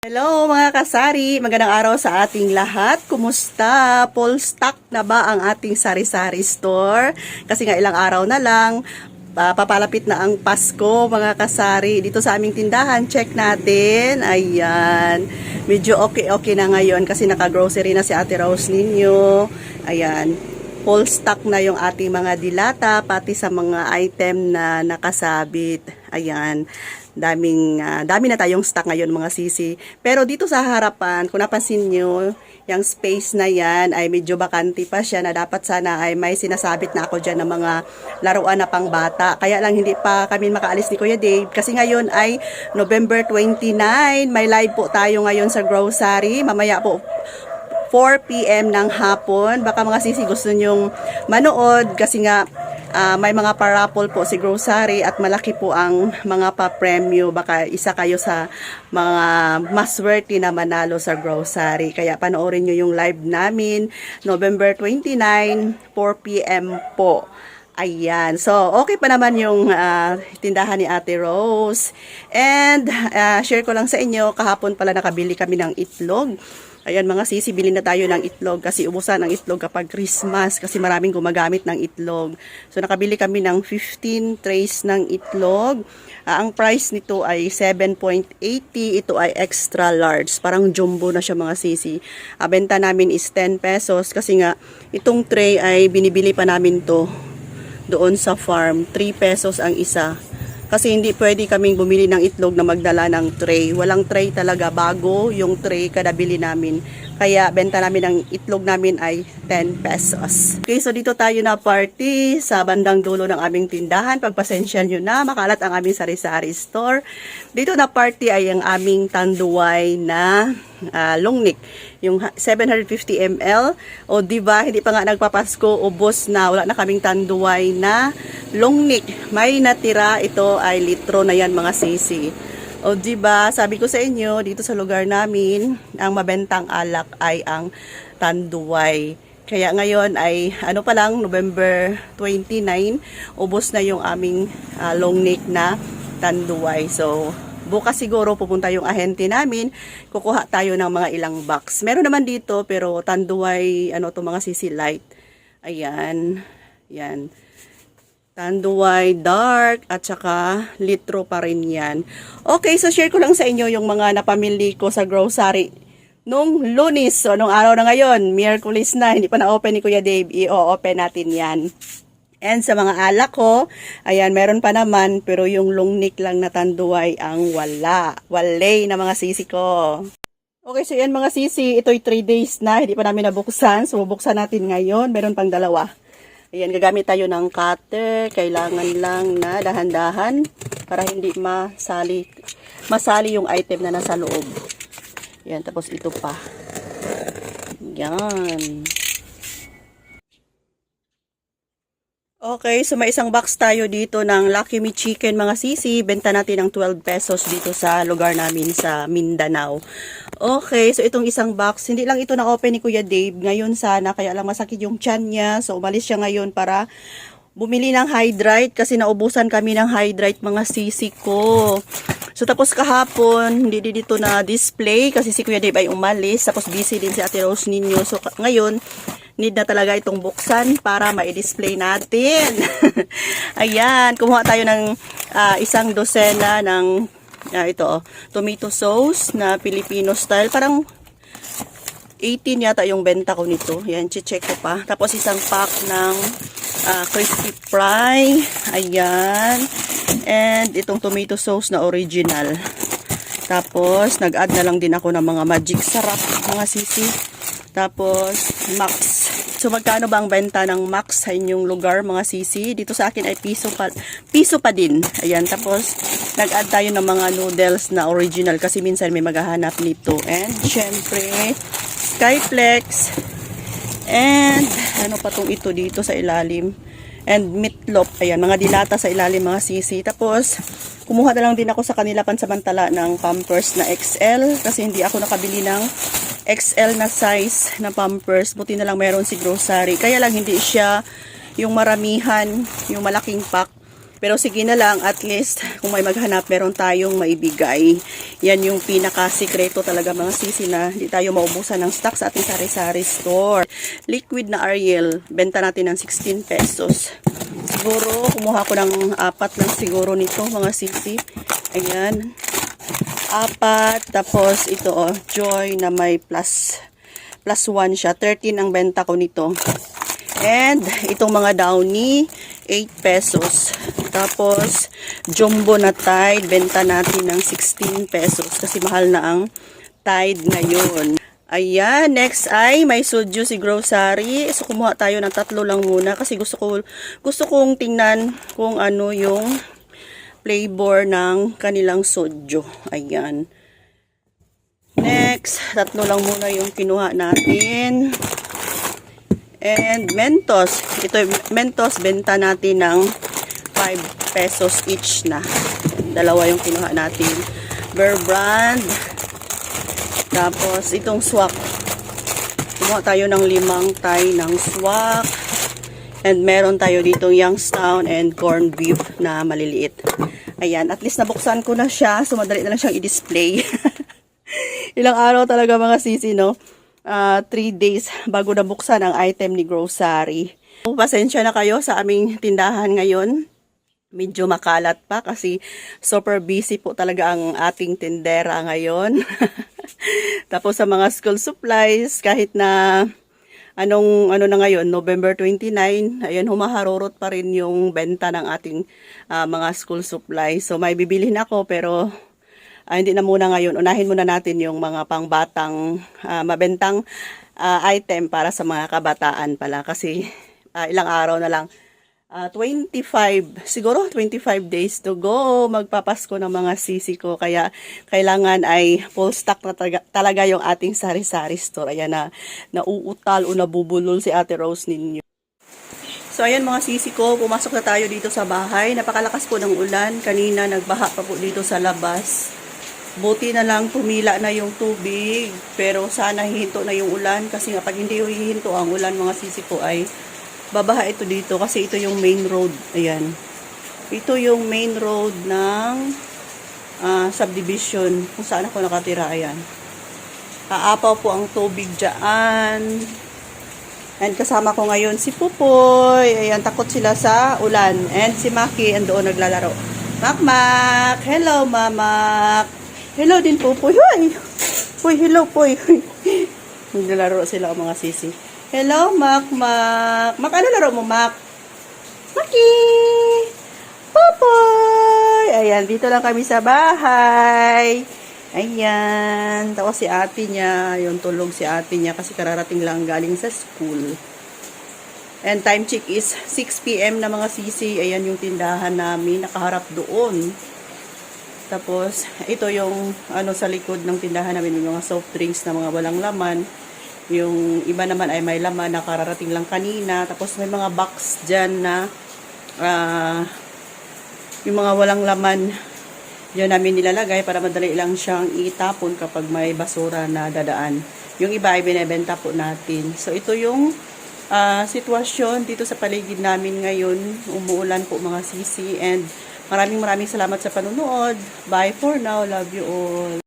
Hello mga kasari, magandang araw sa ating lahat. Kumusta? Full stock na ba ang ating sari-sari store? Kasi nga ilang araw na lang, pa- papalapit na ang Pasko mga kasari. Dito sa aming tindahan, check natin. Ayan, medyo okay-okay na ngayon kasi naka-grocery na si Ate Rose ninyo. Ayan, full stock na yung ating mga dilata, pati sa mga item na nakasabit. Ayan, daming ah, dami na tayong stock ngayon mga sisi. Pero dito sa harapan, kung napansin nyo, yung space na yan ay medyo bakante pa siya na dapat sana ay may sinasabit na ako dyan ng mga laruan na pang bata. Kaya lang hindi pa kami makaalis ni Kuya Dave kasi ngayon ay November 29. May live po tayo ngayon sa grocery. Mamaya po 4 p.m. ng hapon. Baka mga sisi gusto nyong manood kasi nga ah, may mga parapol po si grocery at malaki po ang mga pa-premyo. Baka isa kayo sa mga mas worthy na manalo sa grocery. Kaya panoorin nyo yung live namin November 29, 4 p.m. po. Ayan. So, okay pa naman yung ah, tindahan ni Ate Rose. And, ah, share ko lang sa inyo, kahapon pala nakabili kami ng itlog. Ayan mga sisi, bilhin na tayo ng itlog kasi ubusan ang itlog kapag Christmas kasi maraming gumagamit ng itlog. So nakabili kami ng 15 trays ng itlog. Ah, ang price nito ay 7.80. Ito ay extra large. Parang jumbo na siya mga sisi. Ah, benta namin is 10 pesos kasi nga itong tray ay binibili pa namin to doon sa farm. 3 pesos ang isa. Kasi hindi pwede kaming bumili ng itlog na magdala ng tray. Walang tray talaga. Bago yung tray kada bili namin. Kaya benta namin ang itlog namin ay 10 pesos. Okay, so dito tayo na party sa bandang dulo ng aming tindahan. Pagpasensya nyo na, makalat ang aming sari-sari store. Dito na party ay ang aming tanduay na ah, longnik. Yung ha- 750 ml. O di ba hindi pa nga nagpapasko, ubos na. Wala na kaming tanduay na longnik. May natira, ito ay litro na yan mga sisi. O di ba sabi ko sa inyo, dito sa lugar namin, ang mabentang alak ay ang tanduay. Kaya ngayon ay ano pa lang, November 29, ubos na yung aming ah, long neck na tanduay. So, bukas siguro pupunta yung ahente namin, kukuha tayo ng mga ilang box. Meron naman dito, pero tanduay, ano to mga sisi light. Ayan, yan. Tanduay dark at saka litro pa rin yan. Okay, so share ko lang sa inyo yung mga napamili ko sa grocery nung lunis. So, nung araw na ngayon, Miyerkules na, hindi pa na-open ni Kuya Dave, i-open natin yan. And sa mga alak ko, ayan, meron pa naman, pero yung longnik lang na tanduay ang wala. Walay na mga sisi ko. Okay, so yan mga sisi, ito'y 3 days na, hindi pa namin nabuksan. So, bubuksan natin ngayon, meron pang dalawa. Ayan, gagamit tayo ng cutter. Kailangan lang na dahan-dahan para hindi masali, masali yung item na nasa loob. Ayan, tapos ito pa. Yan. Okay, so may isang box tayo dito ng Lucky Me Chicken mga sisi. Benta natin ng 12 pesos dito sa lugar namin sa Mindanao. Okay, so itong isang box, hindi lang ito na-open ni Kuya Dave. Ngayon sana, kaya lang masakit yung tiyan niya. So umalis siya ngayon para bumili ng hydrate kasi naubusan kami ng hydrate mga sisi ko. So tapos kahapon, hindi dito na display kasi si Kuya Dave ay umalis. Tapos busy din si Ate Rose ninyo. So ngayon, need na talaga itong buksan para ma-display natin. Ayan, kumuha tayo ng ah, isang dosena ng ah, ito, oh, tomato sauce na Filipino style. Parang 18 yata yung benta ko nito. Yan, check ko pa. Tapos isang pack ng ah, crispy fry. Ayan. And itong tomato sauce na original. Tapos, nag-add na lang din ako ng mga magic sarap, mga sisi. Tapos, max. So, magkano ba ang benta ng max sa inyong lugar, mga sisi? Dito sa akin ay piso pa, piso pa din. Ayan, tapos, nag-add tayo ng mga noodles na original kasi minsan may maghahanap nito. And, syempre, Skyflex. And, ano pa tong ito dito sa ilalim? And meatloaf. Ayan, mga dilata sa ilalim, mga sisi. Tapos, kumuha na lang din ako sa kanila pansamantala ng Pampers na XL kasi hindi ako nakabili ng XL na size na Pampers. Buti na lang meron si grocery. Kaya lang hindi siya yung maramihan, yung malaking pack. Pero sige na lang, at least, kung may maghanap, meron tayong maibigay. Yan yung pinaka-sikreto talaga mga sisi na hindi tayo maubusan ng stock sa ating sari-sari store. Liquid na Ariel, benta natin ng 16 pesos. Siguro, kumuha ko ng apat lang siguro nito mga sisi. Ayan. Apat. Tapos, ito oh, Joy na may plus plus 1 siya. 13 ang benta ko nito. And, itong mga downy, 8 pesos. Tapos, jumbo na Tide, benta natin ng 16 pesos kasi mahal na ang Tide ngayon. Ayan, next ay may soju si grocery. So, kumuha tayo ng tatlo lang muna kasi gusto ko gusto kong tingnan kung ano yung flavor ng kanilang soju. Ayan. Next, tatlo lang muna yung kinuha natin. And Mentos. Ito, Mentos, benta natin ng 5 pesos each na. Dalawa yung kinuha natin. Bear Brand. Tapos, itong swak. Kumuha tayo ng limang tay ng swak. And meron tayo dito Youngstown and corned beef na maliliit. Ayan, at least nabuksan ko na siya. So, madali na lang siyang i-display. Ilang araw talaga mga sisi, no? uh, three days bago nabuksan ang item ni grocery. Pasensya na kayo sa aming tindahan ngayon. Medyo makalat pa kasi super busy po talaga ang ating tindera ngayon. Tapos sa mga school supplies, kahit na anong ano na ngayon, November 29, ayun humaharurot pa rin yung benta ng ating ah, mga school supplies. So may bibilhin ako pero Ah, hindi na muna ngayon. Unahin muna natin yung mga pangbatang ah, mabentang ah, item para sa mga kabataan pala. Kasi ah, ilang araw na lang. Ah, 25, siguro 25 days to go. Magpapasko ng mga sisi ko. Kaya kailangan ay full stock na talaga, yung ating sari-sari store. Ayan na, nauutal o nabubulol si Ate Rose ninyo. So ayan mga sisi ko, pumasok na tayo dito sa bahay. Napakalakas po ng ulan. Kanina nagbaha pa po dito sa labas. Buti na lang tumila na yung tubig. Pero sana hihinto na yung ulan. Kasi nga pag hindi hihinto ang ulan mga sisi ko ay babaha ito dito. Kasi ito yung main road. Ayan. Ito yung main road ng ah, subdivision. Kung saan ako nakatira. Ayan. Aapaw po ang tubig dyan. And kasama ko ngayon si Pupoy. Ayan, takot sila sa ulan. And si Maki, andoon naglalaro. Makmak! Hello, Mamak! Hello din, Pupoy. Hoy! Hoy, hello, Poy. Naglalaro sila ang mga sisi. Hello, Makmak! Mak, ano laro mo, Mak? Maki! Pupoy! Ayan, dito lang kami sa bahay. Ayan. Tapos si ate niya, yung tulog si ate niya kasi kararating lang galing sa school. And time check is 6 p.m. na mga sisi. Ayan yung tindahan namin. Nakaharap doon. Tapos, ito yung ano sa likod ng tindahan namin. May mga soft drinks na mga walang laman. Yung iba naman ay may laman na kararating lang kanina. Tapos may mga box dyan na ah, yung mga walang laman Diyan namin nilalagay para madali lang siyang itapon kapag may basura na dadaan. Yung iba ay binebenta po natin. So ito yung ah, sitwasyon dito sa paligid namin ngayon. Umuulan po mga sisi and maraming maraming salamat sa panunood. Bye for now. Love you all.